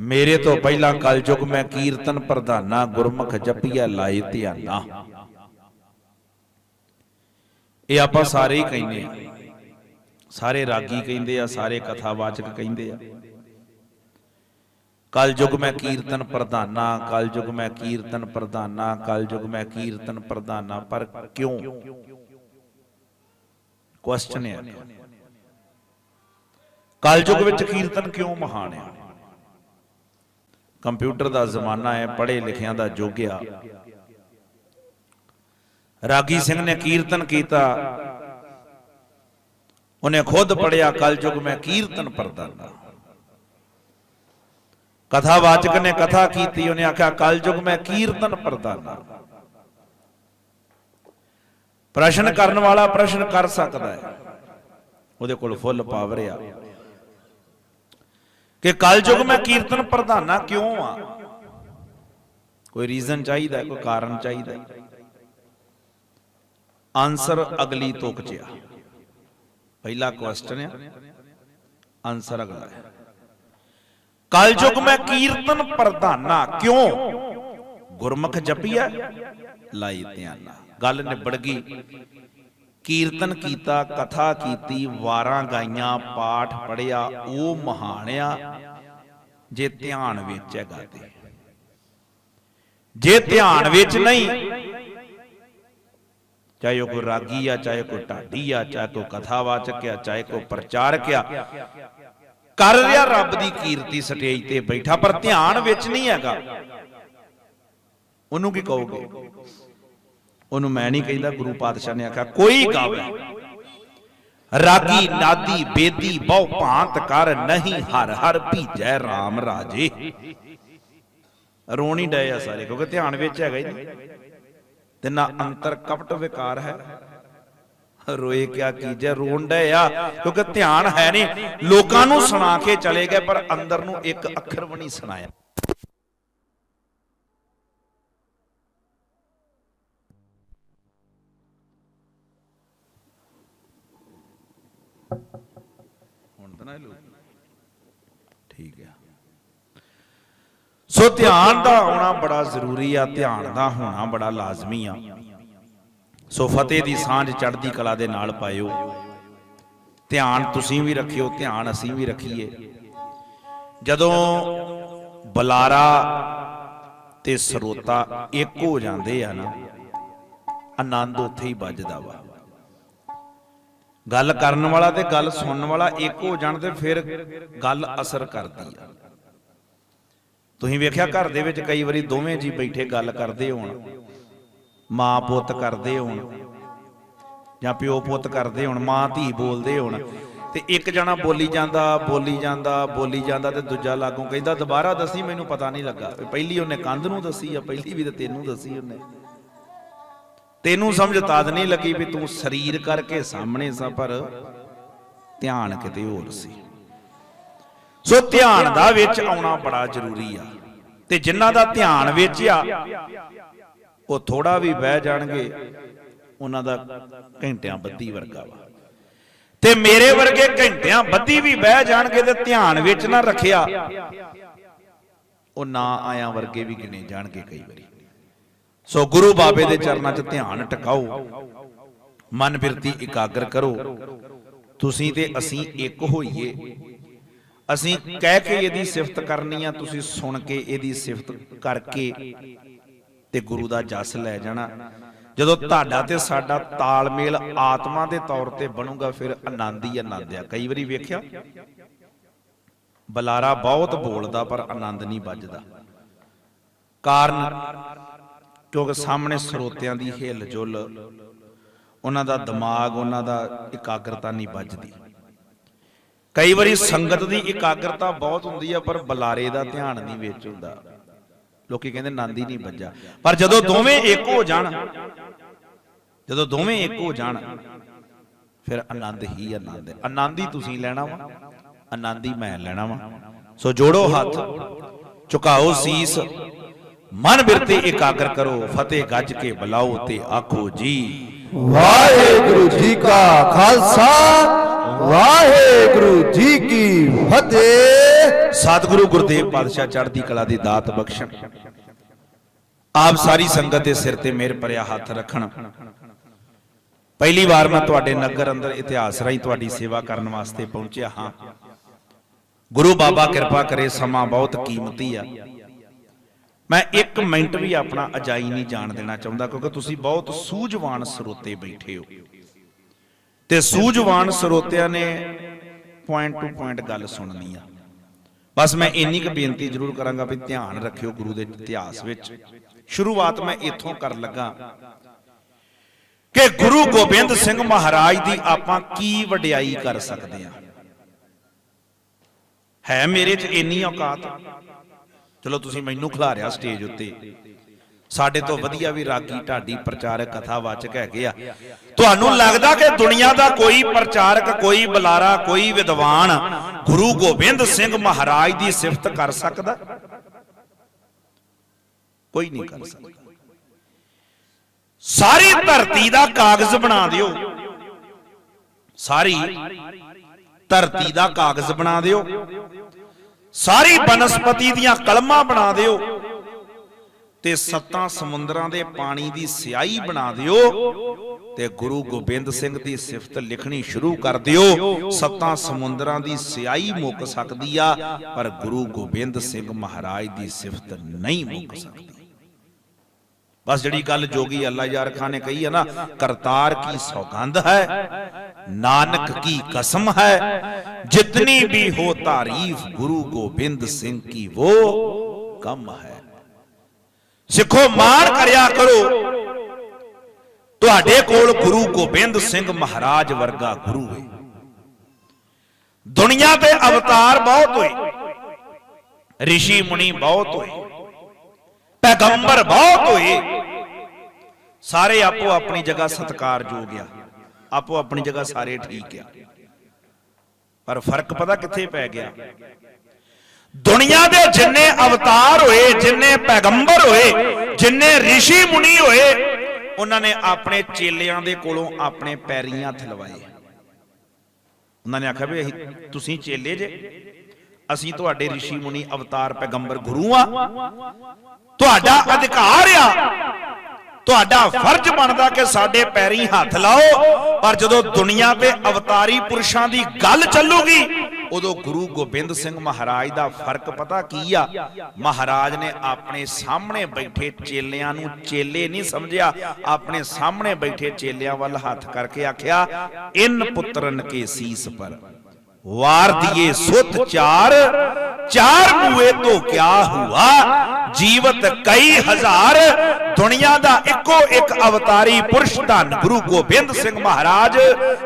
ਮੇਰੇ ਤੋਂ ਪਹਿਲਾਂ ਕਲਯੁਗ ਮੈਂ ਕੀਰਤਨ ਪ੍ਰਧਾਨਾ ਗੁਰਮੁਖ ਜਪੀਆ ਲਾਏ ਧਿਆਨਾ ਇਹ ਆਪਾਂ ਸਾਰੇ ਹੀ ਕਹਿੰਦੇ ਆ। ਸਾਰੇ ਰਾਗੀ ਕਹਿੰਦੇ ਆ, ਸਾਰੇ ਕਥਾਵਾਚਕ ਕਹਿੰਦੇ ਆ। ਕਲਯੁਗ ਮੈਂ ਕੀਰਤਨ ਪ੍ਰਧਾਨਾ, ਕਲਯੁਗ ਮੈਂ ਕੀਰਤਨ ਪ੍ਰਧਾਨਾ, ਕਲਯੁਗ ਮੈਂ ਕੀਰਤਨ ਪ੍ਰਧਾਨਾ, ਪਰ ਕਿਉਂ? ਕੁਐਸਚਨ ਹੈ ਕਲਯੁਗ ਵਿੱਚ ਕੀਰਤਨ ਕਿਉਂ ਮਹਾਨ ਹੈ ਕੰਪਿਊਟਰ ਦਾ ਜ਼ਮਾਨਾ ਹੈ, ਪੜ੍ਹੇ ਲਿਖਿਆਂ ਦਾ ਯੁੱਗ ਆ ਰਾਗੀ ਸਿੰਘ ਨੇ ਕੀਰਤਨ ਕੀਤਾ। ਉਹਨੇ ਖੁਦ ਪੜਿਆ ਕਲਯੁਗ ਮੈਂ ਕੀਰਤਨ ਪ੍ਰਦਾਨਾ ਕਥਾਵਾਚਕ ਨੇ ਕਥਾ ਕੀਤੀ, ਉਹਨੇ ਆਖਿਆ, ਕਲਯੁਗ ਮੈਂ ਕੀਰਤਨ ਪ੍ਰਦਾਨਾ ਪ੍ਰਸ਼ਨ ਕਰਨ ਵਾਲਾ ਪ੍ਰਸ਼ਨ ਕਰ ਸਕਦਾ ਹੈ। ਉਹਦੇ ਕੋਲ ਫੁੱਲ ਪਾਵਰ ਆ। ਕਿ ਕਲਯੁਗ ਮੈਂ ਕੀਰਤਨ ਪ੍ਰਧਾਨਾ ਕਿਉਂ ਆ ਕੋਈ ਰੀਜ਼ਨ ਚਾਹੀਦਾ ਹੈ, ਕੋਈ ਕਾਰਨ ਚਾਹੀਦਾ ਹੈ। ਆਨਸਰ ਅਗਲੀ ਤੁਕ ਚ ਆ ਪਹਿਲਾ ਕੁਐਸਚਨ ਆ ਆਨਸਰ ਅਗਲਾ ਹੈ ਕਲਯੁਗ ਮੈਂ ਕੀਰਤਨ ਪ੍ਰਧਾਨਾ ਕਿਉਂ ਗੁਰਮੁਖ ਜਪੀਆ ਲਾਈ ਧਿਆਨਾ ਗੱਲ ਨਿਬੜ ਗਈ ਕੀਰਤਨ ਕੀਤਾ, ਕਥਾ ਕੀਤੀ, ਵਾਰਾਂ ਗਾਈਆਂ, ਪਾਠ ਪੜਿਆ ਉਹ ਮਹਾਨਿਆ ਜੇ ਧਿਆਨ ਵਿੱਚ ਹੈਗਾ ਤੇ। ਜੇ ਧਿਆਨ ਵਿੱਚ ਨਹੀਂ, ਚਾਹੇ ਉਹ ਕੋਈ ਰਾਗੀ ਆ, ਚਾਹੇ ਕੋਈ ਢਾਡੀ ਆ, ਚਾਹੇ ਕੋਈ ਕਥਾਵਾਚਕ ਆ, ਚਾਹੇ ਕੋਈ ਪ੍ਰਚਾਰਕ ਆ, ਕਰ ਰਿਹਾ ਰੱਬ ਦੀ ਕੀਰਤੀ ਸਟੇਜ ਤੇ ਬੈਠਾ, ਪਰ ਧਿਆਨ ਵਿੱਚ ਨਹੀਂ ਹੈਗਾ। ਉਹਨੂੰ ਕੀ ਕਹੋਗੇ? ਉਹਨੂੰ ਮੈਂ ਨਹੀਂ ਕਹਿੰਦਾ ਗੁਰੂ ਪਾਤਸ਼ਾਹ ਨੇ ਆਖਿਆ ਕੋਈ ਗਾਵੇ ਰਾਗੀ ਨਾਦੀ ਬੇਦੀ ਬਹੁ ਭਾਂਤ ਕਰ ਨਹੀਂ ਹਰ ਹਰ ਭੀਜੈ RAM ਰਾਜੇ। ਰੋਣੀ ਡਏ ਆ ਸਾਰੇ ਕਿਉਂਕਿ ਧਿਆਨ ਵਿੱਚ ਹੈਗਾ ਹੀ ਤੇ ਨਾ ਅੰਤਰ ਕਪਟ ਵਿਕਾਰ ਹੈ। ਰੋਏ ਕਿਆ ਕੀਜੈ ਰੋਣ ਡਏ ਆ ਕਿਉਂਕਿ ਧਿਆਨ ਹੈ ਨਹੀਂ। ਲੋਕਾਂ ਨੂੰ ਸੁਣਾ ਕੇ ਚਲੇ ਗਏ ਪਰ ਅੰਦਰ ਨੂੰ ਇੱਕ ਅੱਖਰ ਵੀ ਨਹੀਂ ਸੁਣਾਇਆ। ਨਾ ਇਹ ਠੀਕ ਆ। ਸੋ ਧਿਆਨ ਦਾ ਆਉਣਾ ਬੜਾ ਜ਼ਰੂਰੀ ਆ, ਧਿਆਨ ਦਾ ਹੋਣਾ ਬੜਾ ਲਾਜ਼ਮੀ ਆ। ਸੋ ਫਤਿਹ ਦੀ ਸਾਂਝ ਚੜ੍ਹਦੀ ਕਲਾ ਦੇ ਨਾਲ ਪਾਇਓ। ਧਿਆਨ ਤੁਸੀਂ ਵੀ ਰੱਖਿਓ, ਧਿਆਨ ਅਸੀਂ ਵੀ ਰੱਖੀਏ। ਜਦੋਂ ਬੁਲਾਰਾ ਤੇ ਸਰੋਤਾ ਇੱਕ ਹੋ ਜਾਂਦੇ ਆ ਨਾ, ਆਨੰਦ ਉੱਥੇ ਹੀ ਵੱਜਦਾ ਵਾ। ਗੱਲ ਕਰਨ ਵਾਲਾ ਤੇ ਗੱਲ ਸੁਣਨ ਵਾਲਾ ਇੱਕ ਹੋ ਜਾਣ ਤੇ ਫਿਰ ਗੱਲ ਅਸਰ ਕਰਦੀ ਆ। ਤੁਸੀਂ ਵੇਖਿਆ ਘਰ ਦੇ ਵਿੱਚ ਕਈ ਵਾਰੀ ਦੋਵੇਂ ਜੀ ਬੈਠੇ ਗੱਲ ਕਰਦੇ ਹੋਣ, ਮਾਂ ਪੁੱਤ ਕਰਦੇ ਹੋਣ, ਜਾਂ ਪਿਓ ਪੁੱਤ ਕਰਦੇ ਹੋਣ, ਮਾਂ ਧੀ ਬੋਲਦੇ ਹੋਣ, ਤੇ ਇੱਕ ਜਣਾ ਬੋਲੀ ਜਾਂਦਾ ਬੋਲੀ ਜਾਂਦਾ ਬੋਲੀ ਜਾਂਦਾ ਤੇ ਦੂਜਾ ਲਾਗੋਂ ਕਹਿੰਦਾ, ਦੁਬਾਰਾ ਦੱਸੀ, ਮੈਨੂੰ ਪਤਾ ਨਹੀਂ ਲੱਗਾ। ਪਹਿਲੀ ਉਹਨੇ ਕੰਧ ਨੂੰ ਦੱਸੀ ਆ, ਪਹਿਲੀ ਵੀ ਤੇ ਤੈਨੂੰ ਦੱਸੀ ਉਹਨੇ। ਤੈਨੂੰ ਸਮਝ ਤਦ ਨਹੀਂ ਲੱਗੀ ਵੀ ਤੂੰ ਸਰੀਰ ਕਰਕੇ ਸਾਹਮਣੇ ਸਾਂ ਪਰ ਧਿਆਨ ਕਿਤੇ ਹੋਰ ਸੀ। ਸੋ। ਧਿਆਨ ਦਾ ਵਿੱਚ ਆਉਣਾ ਬੜਾ ਜ਼ਰੂਰੀ ਆ। ਤੇ ਜਿਨ੍ਹਾਂ ਦਾ ਧਿਆਨ ਵਿੱਚ ਆ ਉਹ ਥੋੜਾ ਵੀ ਬਹਿ ਜਾਣਗੇ ਉਹਨਾਂ ਦਾ ਘੰਟਿਆਂ ਬੱਧੀ ਵਰਗਾ ਵਾ। ਤੇ ਮੇਰੇ ਵਰਗੇ ਘੰਟਿਆਂ ਬੱਧੀ ਵੀ ਬਹਿ ਜਾਣਗੇ ਤੇ ਧਿਆਨ ਵਿੱਚ ਨਾ ਰੱਖਿਆ ਉਹ ਨਾ ਆਇਆਂ ਵਰਗੇ ਵੀ ਗਿਣੇ ਜਾਣਗੇ ਕਈ ਵਾਰੀ। ਸੋ ਗੁਰੂ ਬਾਬੇ ਦੇ ਚਰਨਾਂ 'ਚ ਧਿਆਨ ਟਿਕਾਓ। ਮਨ ਬਿਰਤੀ ਇਕਾਗਰ ਕਰੋ। ਤੁਸੀਂ ਤੇ ਅਸੀਂ ਇੱਕ ਹੋਈਏ। ਅਸੀਂ ਕਹਿ ਕੇ ਇਹਦੀ ਸਿਫਤ ਕਰਨੀ ਆ, ਤੁਸੀਂ ਸੁਣ ਕੇ ਇਹਦੀ ਸਿਫਤ ਕਰਕੇ ਤੇ ਗੁਰੂ ਦਾ ਜਸ ਲੈ ਜਾਣਾ। ਜਦੋਂ ਤੁਹਾਡਾ ਤੇ ਸਾਡਾ ਤਾਲਮੇਲ ਆਤਮਾ ਦੇ ਤੌਰ ਤੇ ਬਣੂਗਾ, ਫਿਰ ਆਨੰਦ ਹੀ ਆਨੰਦ ਆ। ਕਈ ਵਾਰੀ ਵੇਖਿਆ? ਬਲਾਰਾ ਬਹੁਤ ਬੋਲਦਾ, ਪਰ ਆਨੰਦ ਨਹੀਂ ਵੱਜਦਾ। ਕਾਰਨ ਕਿਉਂਕਿ ਸਾਹਮਣੇ ਸਰੋਤਿਆਂ ਦੀ ਹਿੱਲ ਜੁਲ, ਉਹਨਾਂ ਦਾ ਦਿਮਾਗ, ਉਹਨਾਂ ਦਾ ਇਕਾਗਰਤਾ ਨਹੀਂ ਵੱਜਦੀ। ਕਈ ਵਾਰੀ ਸੰਗਤ ਦੀ ਇਕਾਗਰਤਾ ਬਹੁਤ ਹੁੰਦੀ ਆ, ਪਰ ਬੁਲਾਰੇ ਦਾ ਧਿਆਨ ਨਹੀਂ ਵਿੱਚ ਹੁੰਦਾ। ਲੋਕੀ ਕਹਿੰਦੇ ਆਨੰਦ ਹੀ ਨਹੀਂ ਵੱਜਾ ਪਰ ਜਦੋਂ ਦੋਵੇਂ ਇੱਕ ਹੋ ਜਾਣ, ਜਦੋਂ ਦੋਵੇਂ ਇੱਕ ਹੋ ਜਾਣ, ਫਿਰ ਆਨੰਦ ਹੀ ਆਨੰਦ ਹੈ। ਆਨੰਦ ਹੀ ਤੁਸੀਂ ਲੈਣਾ ਵਾ, ਆਨੰਦ ਹੀ ਮੈਂ ਲੈਣਾ ਵਾ। ਸੋ ਜੋੜੋ ਹੱਥ, ਝੁਕਾਓ ਸੀਸ। ਮਨ ਬਿਰਤੇ ਇਕਾਗਰ ਕਰੋ ਫਤਿਹ ਗੱਜ ਕੇ ਬੁਲਾਓ ਤੇ ਆਖੋ ਜੀ। ਵਾਹਿਗੁਰੂ ਜੀ ਕਾ ਖਾਲਸਾ ਵਾਹਿਗੁਰੂ ਜੀ ਕੀ ਫਤਿਹ। ਸਤਿਗੁਰੂ ਗੁਰਦੇਵ ਪਾਤਸ਼ਾਹ ਚੜ੍ਹਦੀ ਕਲਾ ਦੀ ਦਾਤ ਬਖਸ਼ਣ। ਆਪ ਸਾਰੀ ਸੰਗਤ ਦੇ ਸਿਰ ਤੇ ਮਿਹਰ ਭਰਿਆ ਹੱਥ ਰੱਖਣ। ਪਹਿਲੀ ਵਾਰ ਮੈਂ ਤੁਹਾਡੇ ਨਗਰ ਅੰਦਰ ਇਤਿਹਾਸ ਰਾਹੀਂ ਤੁਹਾਡੀ ਸੇਵਾ ਕਰਨ ਵਾਸਤੇ ਪਹੁੰਚਿਆ ਹਾਂ। ਗੁਰੂ ਬਾਬਾ ਕਿਰਪਾ ਕਰੇ ਸਮਾਂ ਬਹੁਤ ਕੀਮਤੀ ਆ। ਮੈਂ 1 ਮਿੰਟ ਵੀ ਆਪਣਾ ਅਜਾਈ ਨਹੀਂ ਜਾਣ ਦੇਣਾ ਚਾਹੁੰਦਾ ਕਿਉਂਕਿ ਤੁਸੀਂ ਬਹੁਤ ਸੂਝਵਾਨ ਸਰੋਤੇ ਬੈਠੇ ਹੋ। ਤੇ ਸੂਝਵਾਨ ਸਰੋਤਿਆਂ ਨੇ ਪੁਆਇੰਟ ਟੂ ਪੁਆਇੰਟ ਗੱਲ ਸੁਣਨੀ ਆ। ਬਸ ਮੈਂ ਇੰਨੀ ਕੁ ਬੇਨਤੀ ਜ਼ਰੂਰ ਕਰਾਂਗਾ ਵੀ ਧਿਆਨ ਰੱਖਿਓ ਗੁਰੂ ਦੇ ਇਤਿਹਾਸ ਵਿੱਚ। ਸ਼ੁਰੂਆਤ ਮੈਂ ਇੱਥੋਂ ਕਰਨ ਲੱਗਾ। ਕਿ ਗੁਰੂ ਗੋਬਿੰਦ ਸਿੰਘ ਮਹਾਰਾਜ ਦੀ ਆਪਾਂ ਕੀ ਵਡਿਆਈ ਕਰ ਸਕਦੇ ਆ? ਹੈ ਮੇਰੇ 'ਚ ਇੰਨੀ ਔਕਾਤ? ਚਲੋ ਤੁਸੀਂ ਮੈਨੂੰ ਖਿਲਾਰਿਆ ਸਟੇਜ ਉੱਤੇ। ਸਾਡੇ ਤੋਂ ਵਧੀਆ ਵੀ ਰਾਗੀ ਢਾਡੀ ਪ੍ਰਚਾਰਕ ਕਥਾਵਾਚਕ ਹੈਗੇ ਆ। ਤੁਹਾਨੂੰ ਲੱਗਦਾ ਕਿ ਦੁਨੀਆ ਦਾ ਕੋਈ ਪ੍ਰਚਾਰਕ ਕੋਈ ਬੁਲਾਰਾ ਕੋਈ ਵਿਦਵਾਨ ਗੁਰੂ ਗੋਬਿੰਦ ਸਿੰਘ ਮਹਾਰਾਜ ਦੀ ਸਿਫਤ ਕਰ ਸਕਦਾ? ਕੋਈ ਨਹੀਂ ਕਰ ਸਕਦਾ। ਸਾਰੀ ਧਰਤੀ ਦਾ ਕਾਗਜ਼ ਬਣਾ ਦਿਓ। ਸਾਰੀ ਧਰਤੀ ਦਾ ਕਾਗਜ਼ ਬਣਾ ਦਿਓ। ਸਾਰੀ ਬਨਸਪਤੀ ਦੀਆਂ ਕਲਮਾਂ ਬਣਾ ਦਿਓ ਤੇ ਸੱਤਾਂ ਸਮੁੰਦਰਾਂ ਦੇ ਪਾਣੀ ਦੀ ਸਿਆਹੀ ਬਣਾ ਦਿਓ ਤੇ ਗੁਰੂ ਗੋਬਿੰਦ ਸਿੰਘ ਦੀ ਸਿਫਤ ਲਿਖਣੀ ਸ਼ੁਰੂ ਕਰ ਦਿਓ। ਸੱਤਾਂ ਸਮੁੰਦਰਾਂ ਦੀ ਸਿਆਹੀ ਮੁੱਕ ਸਕਦੀ ਆ, ਪਰ ਗੁਰੂ ਗੋਬਿੰਦ ਸਿੰਘ ਮਹਾਰਾਜ ਦੀ ਸਿਫਤ ਨਹੀਂ ਮੁੱਕ ਸਕਦੀ। ਬਸ ਜਿਹੜੀ ਗੱਲ ਜੋਗੀ ਅੱਲਾ ਯਾਰ ਖਾਨ ਨੇ ਕਹੀ ਹੈ ਨਾ, ਕਰਤਾਰ ਕੀ ਸੌਗੰਧ ਹੈ, ਨਾਨਕ ਕੀ ਕਸਮ ਹੈ, ਜਿਤਨੀ ਵੀ ਹੋ ਤਾਰੀਫ ਗੁਰੂ ਗੋਬਿੰਦ ਸਿੰਘ ਕੀ ਉਹ ਕਮ ਹੈ। ਸਿੱਖੋ, ਮਾਣ ਕਰਿਆ ਕਰੋ। ਤੁਹਾਡੇ ਕੋਲ ਗੁਰੂ ਗੋਬਿੰਦ ਸਿੰਘ ਮਹਾਰਾਜ ਵਰਗਾ ਗੁਰੂ ਹੈ। ਦੁਨੀਆ ਤੇ ਅਵਤਾਰ ਬਹੁਤ ਹੋਏ। ઋષਿ ਮੁਨੀ ਬਹੁਤ ਹੋਏ। ਪੈਗੰਬਰ ਬਹੁਤ ਹੋਏ। ਸਾਰੇ ਆਪੋ ਆਪਣੀ ਜਗ੍ਹਾ ਸਤਿਕਾਰਯੋਗ ਆ। ਆਪੋ ਆਪਣੀ ਜਗ੍ਹਾ ਸਾਰੇ ਠੀਕ ਆ। ਪਰ ਫ਼ਰਕ ਪਤਾ ਕਿੱਥੇ ਪੈ ਗਿਆ? ਦੁਨੀਆ ਦੇ ਜਿੰਨੇ ਅਵਤਾਰ ਹੋਏ, ਜਿੰਨੇ ਪੈਗੰਬਰ ਹੋਏ, ਜਿੰਨੇ ઋષਿ ਮੁਨੀ ਹੋਏ, ਉਹਨਾਂ ਨੇ ਆਪਣੇ ਚੇਲਿਆਂ ਦੇ ਕੋਲੋਂ ਆਪਣੇ ਪੈਰੀਆਂ ਥਲਵਾਏ। ਉਹਨਾਂ ਨੇ ਆਖਿਆ ਵੀ ਅਸੀਂ ਤੁਸੀਂ ਚੇਲੇ ਜੇ? ਅਸੀਂ ਤੁਹਾਡੇ ઋષਿ ਮੁਨੀ ਅਵਤਾਰ ਪੈਗੰਬਰ ਗੁਰੂ ਆ ਤੁਹਾਡਾ ਅਧਿਕਾਰ ਆ। ਤੁਹਾਡਾ ਫਰਜ਼ ਬਣਦਾ ਕਿ ਸਾਡੇ ਪੈਰੀਂ ਹੱਥ ਲਾਓ। ਪਰ ਜਦੋਂ ਦੁਨੀਆ ਤੇ ਅਵਤਾਰੀ ਪੁਰਸ਼ਾਂ ਦੀ ਗੱਲ ਚੱਲੂਗੀ ਉਦੋਂ ਗੁਰੂ ਗੋਬਿੰਦ ਸਿੰਘ ਮਹਾਰਾਜ ਦਾ ਫ਼ਰਕ ਪਤਾ ਕੀ ਆ? ਮਹਾਰਾਜ ਨੇ ਆਪਣੇ ਸਾਹਮਣੇ ਬੈਠੇ ਚੇਲਿਆਂ ਨੂੰ ਚੇਲੇ ਨਹੀਂ ਸਮਝਿਆ। ਆਪਣੇ ਸਾਹਮਣੇ ਬੈਠੇ ਚੇਲਿਆਂ ਵੱਲ ਹੱਥ ਕਰਕੇ ਆਖਿਆ ਇਨ ਪੁੱਤਰਨ ਕੇ ਸੀਸ ਪਰ। ਵਾਰ ਦਿਏ ਸੁਤ ਚਾਰ ਚਾਰ ਮੂਏ ਤੋਂ ਕਿਆ ਹੁਆ? ਜੀਵਤ ਕਈ ਹਜ਼ਾਰ ਦੁਨੀਆ ਦਾ ਇੱਕੋ ਇੱਕ ਅਵਤਾਰੀ ਪੁਰਸ਼ ਧੰਨ ਗੁਰੂ ਗੋਬਿੰਦ ਸਿੰਘ ਮਹਾਰਾਜ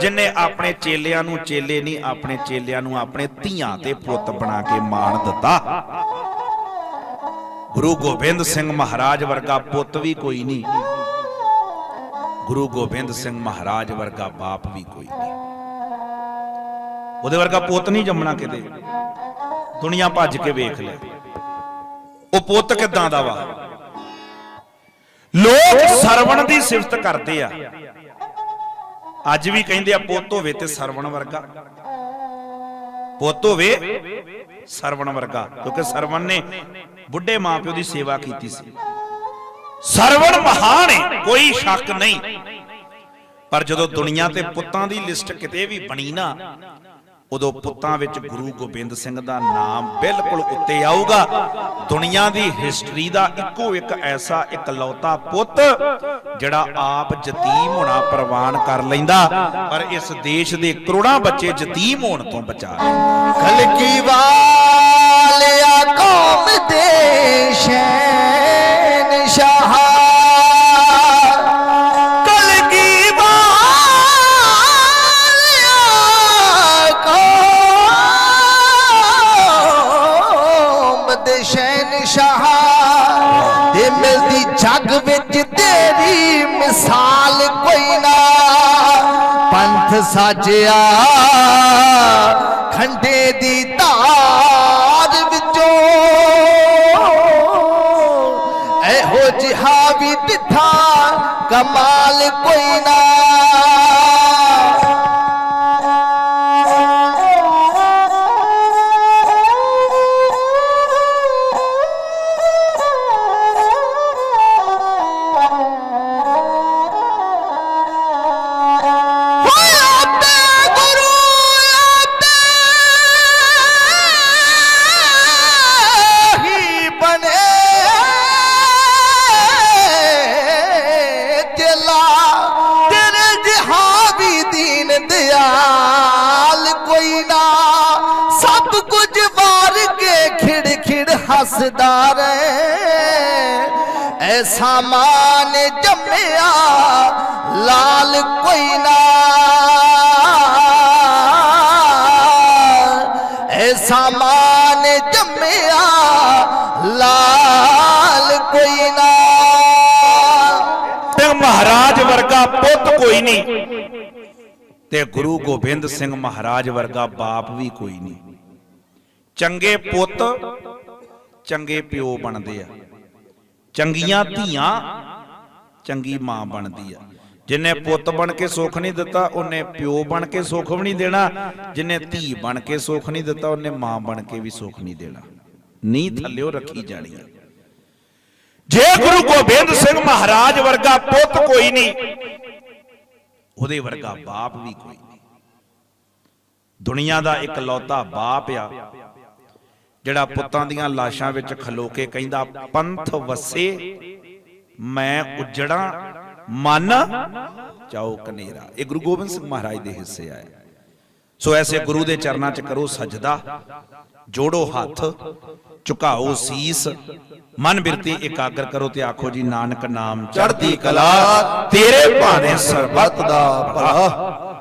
ਜਿਨੇ ਆਪਣੇ ਚੇਲਿਆਂ ਨੂੰ ਚੇਲੇ ਨਹੀਂ ਆਪਣੇ ਚੇਲਿਆਂ ਨੂੰ ਆਪਣੇ ਧੀਆਂ ਤੇ ਪੁੱਤ ਬਣਾ ਕੇ ਮਾਣ ਦਿੱਤਾ। ਗੁਰੂ ਗੋਬਿੰਦ ਸਿੰਘ ਮਹਾਰਾਜ ਵਰਗਾ ਪੁੱਤ ਵੀ ਕੋਈ ਨਹੀਂ। ਗੁਰੂ ਗੋਬਿੰਦ ਸਿੰਘ ਮਹਾਰਾਜ ਵਰਗਾ ਬਾਪ ਵੀ ਕੋਈ ਨਹੀਂ। ਉਹਦੇ ਵਰਗਾ ਪੁੱਤ ਨਹੀਂ ਜੰਮਣਾ ਕਿਤੇ। ਦੁਨੀਆ ਭੱਜ ਕੇ ਵੇਖ ਲੈ। ਉਹ ਪੁੱਤ ਕਿਦਾਂ ਦਾ ਵਾ? ਲੋਕ ਸਰਵਣ ਦੀ ਸਿਫਤ ਕਰਦੇ ਆ। ਅੱਜ ਵੀ ਕਹਿੰਦੇ ਆ, ਪੁੱਤ ਹੋਵੇ ਤੇ ਸਰਵਣ ਵਰਗਾ। ਪੁੱਤ ਹੋਵੇ ਸਰਵਣ ਵਰਗਾ, ਕਿਉਂਕਿ ਸਰਵਣ ਨੇ ਬੁੱਢੇ ਮਾਪਿਓ ਦੀ ਸੇਵਾ ਕੀਤੀ ਸੀ। ਸਰਵਣ ਮਹਾਨ ਹੈ ਕੋਈ ਸ਼ੱਕ ਨਹੀਂ। ਪਰ ਜਦੋਂ ਦੁਨੀਆ ਤੇ ਪੁੱਤਾਂ ਦੀ ਲਿਸਟ ਕਿਤੇ ਵੀ ਬਣੀ ਨਾ ਉਦੋਂ ਪੁੱਤਾਂ ਵਿੱਚ ਗੁਰੂ ਗੋਬਿੰਦ ਸਿੰਘ ਦਾ ਨਾਮ ਬਿਲਕੁਲ ਉੱਤੇ ਆਊਗਾ। ਦੁਨੀਆ ਦੀ ਹਿਸਟਰੀ ਦਾ ਇੱਕੋ ਇੱਕ ਐਸਾ ਇਕਲੌਤਾ ਪੁੱਤ ਜਿਹੜਾ ਆਪ ਯਤੀਮ ਹੋਣਾ ਪ੍ਰਵਾਨ ਕਰ ਲੈਂਦਾ, ਪਰ ਇਸ ਦੇਸ਼ ਦੇ ਕਰੋੜਾਂ ਬੱਚੇ ਯਤੀਮ ਹੋਣ ਤੋਂ ਬਚਾ ਲੈਂਦਾ। ਵਾਲਿਆ ਕੌਮ ਦੇ ਸ਼ਹਿਨशाह ਸਾਜਿਆ ਹੱਸਦਾ ਰਹੇ। ਐਸਾ ਮਾਨ ਜੰਮਿਆ ਲਾਲ ਕੋਈ ਨਾ ਐਸਾ ਮਾਨ ਜੰਮਿਆ ਲਾਲ ਕੋਈ ਨਾ ਤੇ ਮਹਾਰਾਜ ਵਰਗਾ ਪੁੱਤ ਕੋਈ ਨਹੀਂ। ਤੇ ਗੁਰੂ ਗੋਬਿੰਦ ਸਿੰਘ ਮਹਾਰਾਜ ਵਰਗਾ ਬਾਪ ਵੀ ਕੋਈ ਨਹੀਂ। ਚੰਗੇ ਪੁੱਤ ਚੰਗੇ ਪਿਓ ਬਣਦੇ ਆ। ਚੰਗੀਆਂ ਧੀਆਂ ਚੰਗੀ ਮਾਂ ਬਣਦੀ ਆ। ਜਿਨੇ ਪੁੱਤ ਬਣ ਕੇ ਸੁੱਖ ਨਹੀਂ ਦਿੱਤਾ, ਉਹਨੇ ਪਿਓ ਬਣ ਕੇ ਸੁੱਖ ਵੀ ਨਹੀਂ ਦੇਣਾ। ਜਿਨੇ ਧੀ ਬਣ ਕੇ ਸੁੱਖ ਨਹੀਂ ਦਿੱਤਾ, ਉਹਨੇ ਮਾਂ ਬਣ ਕੇ ਵੀ ਸੁੱਖ ਨਹੀਂ ਦੇਣਾ। ਨੀ ਥੱਲਿਓ ਰੱਖੀ ਜਾਣੀ ਆ। ਜੇ ਗੁਰੂ ਗੋਬਿੰਦ ਸਿੰਘ ਮਹਾਰਾਜ ਵਰਗਾ ਪੁੱਤ ਕੋਈ ਨਹੀਂ, ਉਹਦੇ ਵਰਗਾ ਬਾਪ ਵੀ ਕੋਈ ਨਹੀਂ। ਦੁਨੀਆ ਦਾ ਇਕਲੌਤਾ ਬਾਪ ਆ। ਜਿਹੜਾ ਪੁੱਤਾਂ ਦੀਆਂ ਲਾਸ਼ਾਂ ਵਿੱਚ ਖਲੋ ਕੇ ਕਹਿੰਦਾ ਪੰਥ ਵਸੇ ਮੈਂ ਉਜੜਾਂ ਮਨ ਚਾਓ ਕਨੇਰਾ। ਇਹ ਗੁਰੂ ਗੋਬਿੰਦ ਸਿੰਘ ਮਹਾਰਾਜ ਦੇ ਹਿੱਸੇ ਆਇਆ ਸੋ ਐਸੇ ਗੁਰੂ ਦੇ ਚਰਨਾਂ 'ਚ ਕਰੋ ਸਜਦਾ ਜੋੜੋ ਹੱਥ ਝੁਕਾਓ ਸੀਸ। ਮਨ ਬਿਰਤੀ ਇਕਾਗਰ ਕਰੋ ਤੇ ਆਖੋ ਜੀ ਨਾਨਕ ਨਾਮ ਚੜ੍ਹਦੀ ਕਲਾ ਤੇਰੇ ਭਾਣੇ ਸਰਬੱਤ ਦਾ ਭਲਾ।